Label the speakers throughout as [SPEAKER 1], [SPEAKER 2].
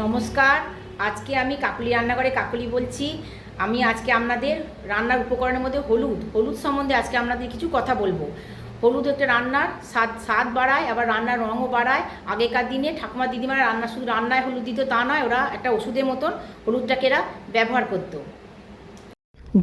[SPEAKER 1] নমস্কার, আজকে আমি কাকুলি রান্নাঘরে কাকুলি বলছি। আমি আজকে আপনাদের রান্নার উপকরণের মধ্যে হলুদ হলুদ সম্বন্ধে আজকে আপনাদের কিছু কথা বলব। হলুদ একটা রান্নার স্বাদ স্বাদ বাড়ায়, আবার রান্নার রঙও বাড়ায়। আগেকার দিনে ঠাকুমা দিদিমারা রান্না শুধু রান্নায় হলুদ দিত তা নয়, ওরা একটা ওষুধের মতন হলুদটাকে এরা ব্যবহার করতো।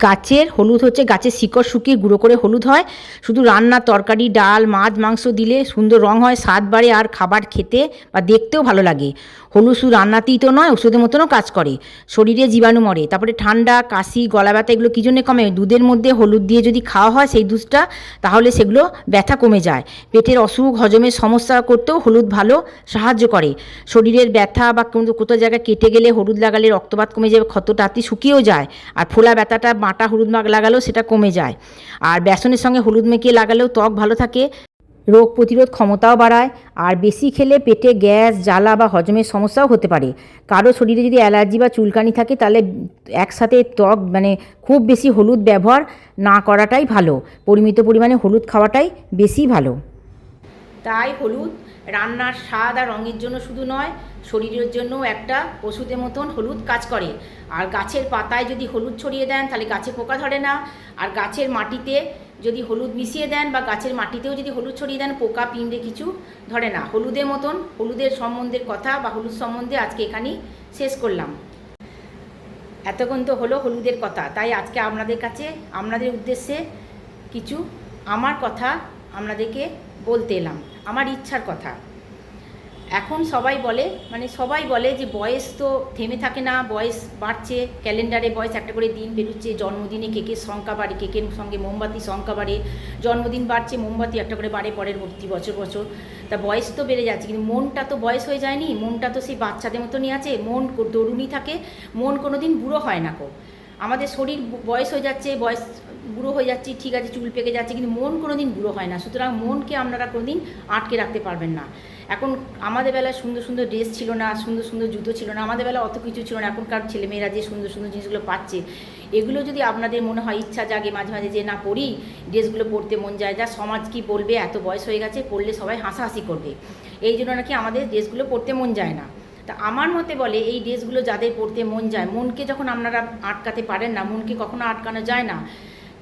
[SPEAKER 1] গাছের হলুদ হচ্ছে, গাছের শিকড় শুকিয়ে গুঁড়ো করে হলুদ হয়। শুধু রান্না, তরকারি, ডাল, মাছ, মাংস দিলে সুন্দর রং হয়, স্বাদ বাড়ে আর খাবার খেতে বা দেখতেও ভালো লাগে। হলুদ শুধু রান্নাতেই তো নয়, ওষুধের মতনও কাজ করে। শরীরে জীবাণু মরে, তারপরে ঠান্ডা, কাশি, গলা ব্যথা এগুলো কী জন্যে কমে? দুধের মধ্যে হলুদ দিয়ে যদি খাওয়া হয় সেই দুধটা, তাহলে সেগুলো ব্যথা কমে যায়। পেটের অসুখ, হজমের সমস্যা করতেও হলুদ ভালো সাহায্য করে। শরীরের ব্যথা বা কোনো কোথাও জায়গায় কেটে গেলে হলুদ লাগালে রক্তপাত কমে যাবে ক্ষত তাঁতি শুকিয়েও যায়। আর ফোলা ব্যথাটা বাটা হলুদ লাগালেও সেটা কমে যায়। আর বেসনের সঙ্গে হলুদ মেখে লাগালেও ত্বক ভালো থাকে। রোগ প্রতিরোধ ক্ষমতাও বাড়ায়। আর বেশি খেলে পেটে গ্যাস, জ্বালা বা হজমের সমস্যাও হতে পারে। কারও শরীরে যদি অ্যালার্জি বা চুলকানি থাকে, তাহলে একসাথে ত্বক মানে খুব বেশি হলুদ ব্যবহার না করাটাই ভালো। পরিমিত পরিমাণে হলুদ খাওয়াটাই বেশি ভালো। তাই হলুদ রান্নার স্বাদ আর রঙের জন্য শুধু নয়, শরীরের জন্য একটা ওষুধের মতন হলুদ কাজ করে। আর গাছের পাতায় যদি হলুদ ছড়িয়ে দেন, তাহলে গাছে পোকা ধরে না। আর গাছের মাটিতে যদি হলুদ মিশিয়ে দেন বা গাছের মাটিতেও যদি হলুদ ছড়িয়ে দেন, পোকা পিঁমড়ে কিছু ধরে না। হলুদের মতন, হলুদের সম্বন্ধের কথা বা হলুদ সম্বন্ধে আজকে এখানেই শেষ করলাম। এতক্ষণ তো হলো হলুদের কথা। তাই আজকে আপনাদের কাছে, আপনাদের উদ্দেশ্যে কিছু আমার কথা, আপনাদেরকে বলতে এলাম, আমার ইচ্ছার কথা। এখন সবাই বলে মানে সবাই বলে যে বয়স তো থেমে থাকে না, বয়স বাড়ছে, ক্যালেন্ডারে বয়স একটা করে দিন বেরোচ্ছে, জন্মদিনে কেকের সংখ্যা বাড়ে কেকের সঙ্গে মোমবাতি সংখ্যা বাড়ে, জন্মদিন বাড়ছে, মোমবাতি একটা করে বাড়ে পরের ভর্তি বছর বছর। তা বয়স তো বেড়ে যাচ্ছে, কিন্তু মনটা তো বয়স হয়ে যায়নি, মনটা তো সেই বাচ্চাদের মতনই আছে, মন তরুণী থাকে, মন কোনো দিন বুড়ো হয় না কো আমাদের শরীর বয়স হয়ে যাচ্ছে, বয়স বুড়ো হয়ে যাচ্ছি, ঠিক আছে, চুল পেকে যাচ্ছে, কিন্তু মন কোনো দিন বুড়ো হয় না। সুতরাং মনকে আপনারা কোনো দিন আটকে রাখতে পারবেন না। এখন আমাদের বেলায় সুন্দর সুন্দর ড্রেস ছিল না, সুন্দর সুন্দর জুতো ছিল না, আমাদের বেলায় অত কিছু ছিল না। এখনকার ছেলেমেয়েরা যে সুন্দর সুন্দর জিনিসগুলো পাচ্ছে, এগুলো যদি আপনাদের মনে হয় ইচ্ছা জাগে মাঝে মাঝে যে, না পড়ি ড্রেসগুলো পড়তে মন যায়। যা সমাজ কি বলবে? এত বয়স হয়ে গেছে পড়লে সবাই হাসাহাসি করবে। এই জন্য নাকি আমাদের ড্রেসগুলো পড়তে মন যায় না। তা আমার মতে বলে, এই ড্রেসগুলো যাদের পড়তে মন যায়, মনকে যখন আপনারা আটকাতে পারেন না, মনকে কখনো আটকানো যায় না।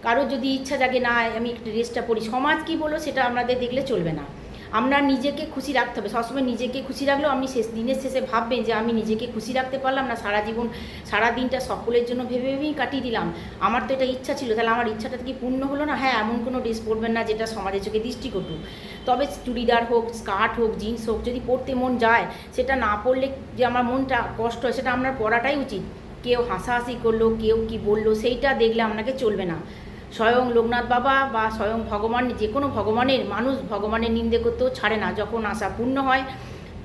[SPEAKER 1] কারও যদি ইচ্ছা জাগে, না, আমি একটু ড্রেসটা পড়ি। সমাজ কি বলো, সেটা আপনাদের দেখলে চলবে না। আমরা নিজেকে খুশি রাখতে হবে। সবসময় নিজেকে খুশি রাখলেও আপনি শেষ, দিনের শেষে ভাববেন যে, আমি নিজেকে খুশি রাখতে পারলাম না, সারা জীবন, সারা দিনটা সকলের জন্য ভেবে ভেবেই কাটিয়ে দিলাম। আমার তো এটা ইচ্ছা ছিল, তাহলে আমার ইচ্ছাটা কি পূর্ণ হলো না? হ্যাঁ এমন কোনো ড্রেস পরবেন না, যেটা সমাজের চোখে দৃষ্টিকটু তবে চুড়িদার হোক স্কার্ট হোক জিন্স হোক, যদি পরতে মন যায়, সেটা না পরলে যে আমার মনটা কষ্ট হয়, সেটা আপনার পড়াটাই উচিত। কেউ হাসাহাসি করল, কেউ কি বলল, সেইটা দেখলে আপনাকে চলবে না। স্বয়ং লোকনাথ বাবা বা স্বয়ং ভগবান, যে কোনো ভগবানের, মানুষ ভগবানের নিন্দে করতেও ছাড়ে না। যখন আশা পূর্ণ হয়,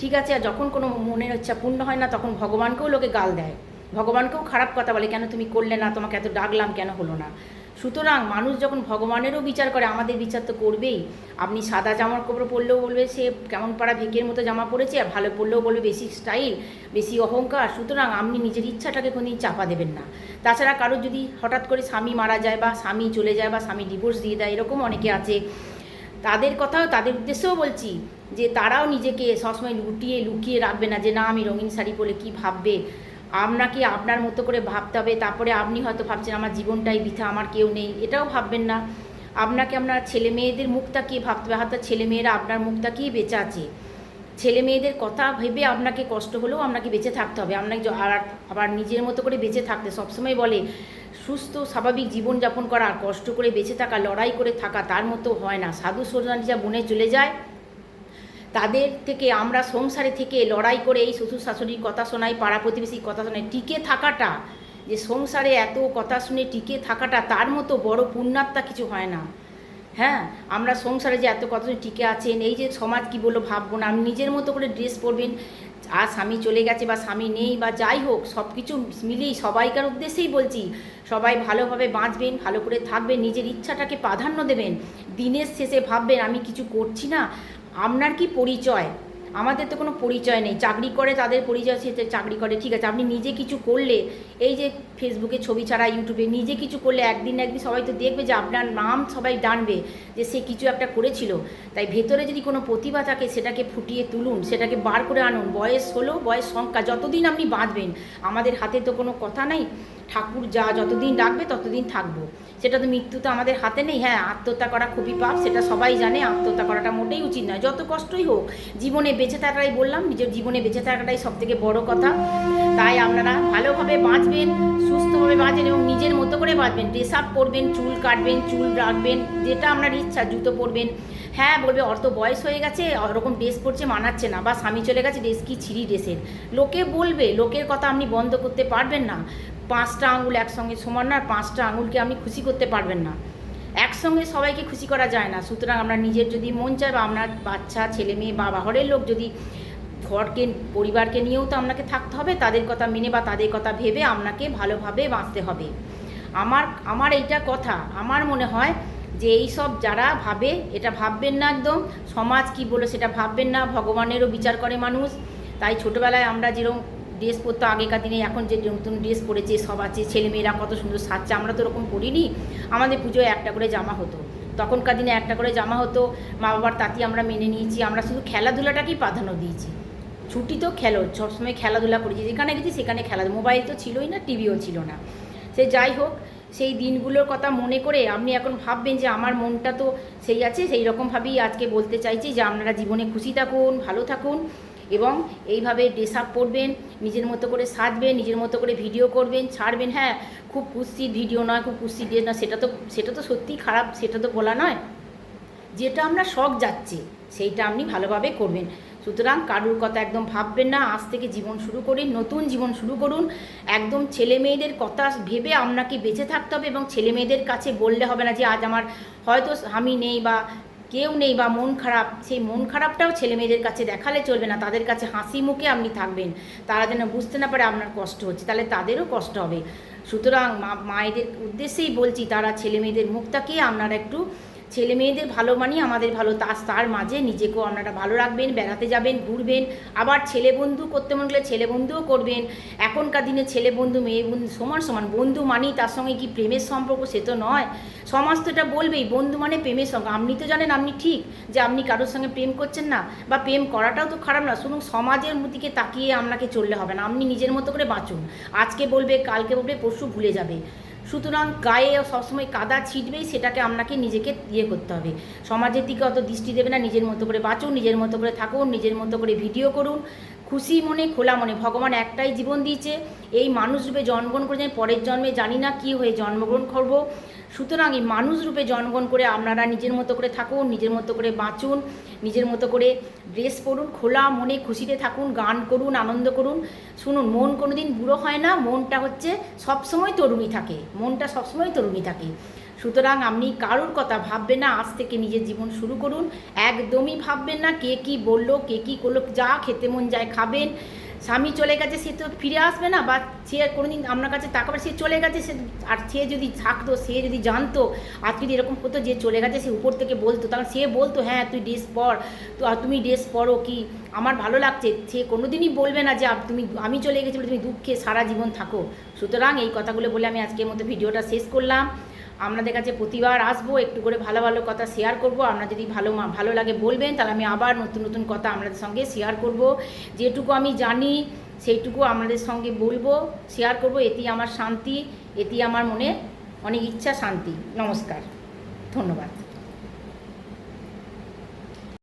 [SPEAKER 1] ঠিক আছে, আর যখন কোনো মনের ইচ্ছা পূর্ণ হয় না, তখন ভগবানকেও লোকে গাল দেয়। ভগবানকেও খারাপ কথা বলে, কেন তুমি করলে না? তোমাকে এত ডাকলাম, কেন হলো না? সুতরাং মানুষ যখন ভগবানেরও বিচার করে, আমাদের বিচার তো করবেই। আপনি সাদা জামার কাপড় পরলেও বলবে, সে কেমন পাড়া ভিকের মতো জামা পরেছে, আর ভালো পরলেও বলবে, বেশি স্টাইল বেশি অহংকার। সুতরাং আপনি নিজের ইচ্ছাটাকে কোনোদিন চাপা দেবেন না। তাছাড়া কারও যদি হঠাৎ করে স্বামী মারা যায় বা স্বামী চলে যায় বা স্বামী ডিভোর্স দিয়ে দেয়, এরকম অনেকে আছে। তাদের কথাও, তাদের উদ্দেশ্যেও বলছি যে তারাও নিজেকে সবসময় লুটিয়ে, লুকিয়ে রাখবে না যে, না, আমি রঙিন শাড়ি পরে কী ভাববে? আপনাকে আপনার মতো করে ভাবতে হবে? তারপরে আপনি হয়তো ভাবছেন, আমার জীবনটাই বৃথা, আমার কেউ নেই। এটাও ভাববেন না। আপনাকে আপনার ছেলে মেয়েদের মুখ তাকিয়ে ভাবতে হবে? হয়তো ছেলে মেয়েরা আপনার মুখ তাকিয়ে বেঁচে আছে? ছেলে মেয়েদের কথা ভেবে আপনাকে কষ্ট হলেও আপনাকে বেঁচে থাকতে হবে। আপনাকে আর আবার নিজের মতো করে বেঁচে থাকতে সবসময় বলে, সুস্থ, স্বাভাবিক জীবনযাপন করা কষ্ট করে বেঁচে থাকা, লড়াই করে থাকা তার মতো হয় না। সাধু সরনানি যা বনে চলে যায় তাদের থেকে আমরা সংসারে থেকে লড়াই করে এই শ্বশুর শাশুড়ির কথা শোনাই, পাড়া প্রতিবেশীর কথা শোনাই, টিকে থাকাটা, যে সংসারে এত কথা শুনে টিকে থাকাটা তার মতো বড় পুণ্যাত্মা কিছু হয় না। হ্যাঁ আমরা সংসারে যে এত কথা টিকে আছেন, এই যে সমাজ কি বলল ভাববো না, আপনি নিজের মতো করে ড্রেস পরবেন, আর স্বামী চলে গেছে বা স্বামী নেই বা যাই হোক সব কিছু মিলিয়েই সবাইকার উদ্দেশ্যেই বলছি, সবাই ভালোভাবে বাঁচবেন, ভালো করে থাকবেন, নিজের ইচ্ছাটাকে প্রাধান্য দেবেন, দিনের শেষে ভাববেন, আমি কিছু করছি না আপনার কি পরিচয়? আমাদের তো কোনো পরিচয় নেই। চাকরি করে তাদের পরিচয় সে চাকরি করে। ঠিক আছে, আপনি নিজে কিছু করলে, এই যে ফেসবুকে ছবি ছাড়া ইউটিউবে নিজে কিছু করলে একদিন একদিন সবাই তো দেখবে যে আপনার নাম সবাই জানবে যে সে কিছু একটা করেছিল। তাই ভেতরে যদি কোনো প্রতিভা থাকে, সেটাকে ফুটিয়ে তুলুন, সেটাকে বার করে আনুন। বয়স হলো, বয়স সংখ্যা, যতদিন আপনি বাঁচবেন আমাদের হাতে তো কোনো কথা নেই। ঠাকুর যা যতদিন রাখবে ততদিন থাকব। সেটা তো মৃত্যু তো আমাদের হাতে নেই হ্যাঁ আত্মহত্যা করা খুবই পাপ, সেটা সবাই জানে, আত্মহত্যা করাটা মোটেই উচিত নয়। যত কষ্টই হোক, জীবনে বেঁচে থাকাটাই বললাম, নিজের জীবনে বেঁচে থাকাটাই সব থেকে বড় কথা। তাই আপনারা ভালোভাবে বাঁচবেন, সুস্থভাবে বাঁচবেন এবং নিজের মতো করে বাঁচবেন। ড্রেস আপ করবেন চুল কাটবেন, চুল রাখবেন, যেটা আপনার ইচ্ছা, জুতো পরবেন। হ্যাঁ বলবে অত বয়স হয়ে গেছে, ওরকম ড্রেস পরছে, মানাচ্ছে না। বা স্বামী চলে গেছে, ড্রেস কি ছিঁড়ি ড্রেসের? লোকে বলবে, লোকের কথা আপনি বন্ধ করতে পারবেন না। পাঁচটা আঙুল একসঙ্গে সমান না পাঁচটা আঙুলকে আপনি খুশি করতে পারবেন না। একসঙ্গে সবাইকে খুশি করা যায় না। সুতরাং আমরা নিজের যদি মন চায় বা আপনার বাচ্চা, ছেলে মেয়ে বা ঘরের লোক যদি ঘরকে, পরিবারকে নিয়েও তো আপনাকে থাকতে হবে, তাদের কথা মেনে বা তাদের কথা ভেবে আপনাকে ভালোভাবে বাঁচতে হবে। আমার আমার এইটা কথা। আমার মনে হয় যে এই সব যারা ভাবে, এটা ভাববেন না একদম। সমাজ কি বলে সেটা ভাববেন না। ভগবানেরও বিচার করে মানুষ। তাই ছোটোবেলায় আমরা যেরকম ড্রেস পরতো, আগেকার দিনে এখন যে নতুন ড্রেস পরেছে, সব আছে, ছেলেমেয়েরা কত সুন্দর সাজছে, আমরা তো ওরকম করিনি আমাদের পুজোয় একটা করে জামা হতো। তখনকার দিনে একটা করে জামা হতো মা বাবার তাঁতি আমরা মেনে নিয়েছি, আমরা শুধু খেলাধুলাটাকেই প্রাধান্য দিয়েছি। ছুটি তো খেলো, সবসময় খেলাধুলা করেছি, যেখানে গেছি সেখানে খেলা, মোবাইল তো ছিলই না, টিভিও ছিল না। সে যাই হোক, সেই দিনগুলোর কথা মনে করে আপনি এখন ভাববেন যে আমার মনটা তো সেই আছে, সেই রকমভাবেই আজকে বলতে চাইছি যে আপনারা জীবনে খুশি থাকুন, ভালো থাকুন। এবং এইভাবে ড্রেস আপ করবেন, নিজের মতো করে সাজবেন, নিজের মতো করে ভিডিও করবেন, ছাড়বেন হ্যাঁ খুব কুস্তির ভিডিও নয়, খুব কুস্তির ড্রেস না সেটা তো সেটা তো সত্যিই খারাপ, সেটা তো বলা নয়। যেটা আমরা শখ যাচ্ছে, সেইটা আপনি ভালোভাবে করবেন। সুতরাং কারুর কথা একদম ভাববেন না, আজ থেকে জীবন শুরু করুন, নতুন জীবন শুরু করুন। একদম ছেলে মেয়েদের কথা ভেবে আপনাকে বেঁচে থাকতে হবে এবং ছেলে মেয়েদের কাছে বললে হবে না যে, আজ আমার হয়তো আমি নেই বা কেউ নেই বা মন খারাপ, সেই মন খারাপটাও ছেলে মেয়েদের কাছে দেখালে চলবে না, তাদের কাছে হাসি মুখে আপনি থাকবেন। তারা যেন বুঝতে না পারে আপনার কষ্ট হচ্ছে, তাহলে তাদেরও কষ্ট হবে। সুতরাং মা, মায়েদের উদ্দেশ্যেই বলছি, তারা ছেলে মেয়েদের মুখটাকে আপনারা একটু ছেলে মেয়েদের ভালো মানি আমাদের ভালো। তার তার মাঝে নিজেকেও আপনারা ভালো রাখবেন, বেড়াতে যাবেন, ঘুরবেন। আবার ছেলে বন্ধু করতে মন গেলে ছেলে বন্ধুও করবেন। এখনকার দিনে ছেলে বন্ধু, মেয়ে বন্ধু সমান সমান। বন্ধু মানি তার সঙ্গে কি প্রেমের সম্পর্ক? সে তো নয়। সমাজ তো এটা বলবেই, বন্ধু মানে প্রেমের সঙ্গে। আপনি তো জানেন আপনি ঠিক যে আপনি কারোর সঙ্গে প্রেম করছেন না বা প্রেম করাটাও তো খারাপ না। শুনুন, সমাজের দিকে তাকিয়ে আপনাকে চললে হবে না। আপনি নিজের মতো করে বাঁচুন। আজকে বলবে, কালকে বলবে, পরশু ভুলে যাবে। সুতরাং গায়ে সবসময় কাদা ছিটবেই, সেটাকে আপনাকে নিজেকে ইয়ে করতে হবে। সমাজের দিকে অত দৃষ্টি দেবে না, নিজের মতো করে বাঁচুন, নিজের মতো করে থাকুন, নিজের মতো করে ভিডিও করুন। খুশি মনে, খোলা মনে, ভগবান একটাই জীবন দিয়েছে। এই মানুষ রূপে জন্মগ্রহণ করে পরের জন্মে জানি না কী হয়ে জন্মগ্রহণ করব। সুতরাং এই মানুষ রূপে জন্মগ্রহণ করে আপনারা নিজের মতো করে থাকুন, নিজের মতো করে বাঁচুন, নিজের মতো করে ড্রেস পরুন, খোলা মনে খুশিতে থাকুন, গান করুন, আনন্দ করুন। শুনুন, মন কোনো দিন বুড়ো হয় না, মনটা হচ্ছে সবসময় তরুণী থাকে, মনটা সবসময় তরুণী থাকে। সুতরাং আপনি কারোর কথা ভাববেন না, আজ থেকে নিজের জীবন শুরু করুন। একদমই ভাববেন না কে কি বলল, কে কি করল, যা খেতে মন যায় খাবেন। স্বামী চলে গেছে, সে তো ফিরে আসবে না, বা সে কোনোদিন আপনার কাছে তাকাবে সে চলে গেছে, সে আর সে যদি থাকতো, সে যদি জানতো, আর যদি এরকম হতো যে চলে গেছে, সে উপর থেকে বলতো তখন সে বলতো হ্যাঁ তুই ড্রেস পর, তো আর তুমি ড্রেস পরো কি? আমার ভালো লাগছে, সে কোনোদিনই বলবে না যে তুমি, আমি চলে গেছি তুমি দুঃখে সারা জীবন থাকো। সুতরাং এই কথাগুলো বলে আমি আজকের মতো ভিডিওটা শেষ করলাম। আপনাদের কাছে প্রতিবার আসব, একটু করে ভালো ভালো কথা শেয়ার করব। আপনার যদি ভালো ভালো লাগে বলবেন, তাহলে আমি আবার নতুন নতুন কথা আপনাদের সঙ্গে শেয়ার করব। যেটুকু আমি জানি, সেইটুকু আপনাদের সঙ্গে বলব শেয়ার করব। এটি আমার শান্তি এটি আমার মনে অনেক ইচ্ছা শান্তি। নমস্কার। ধন্যবাদ।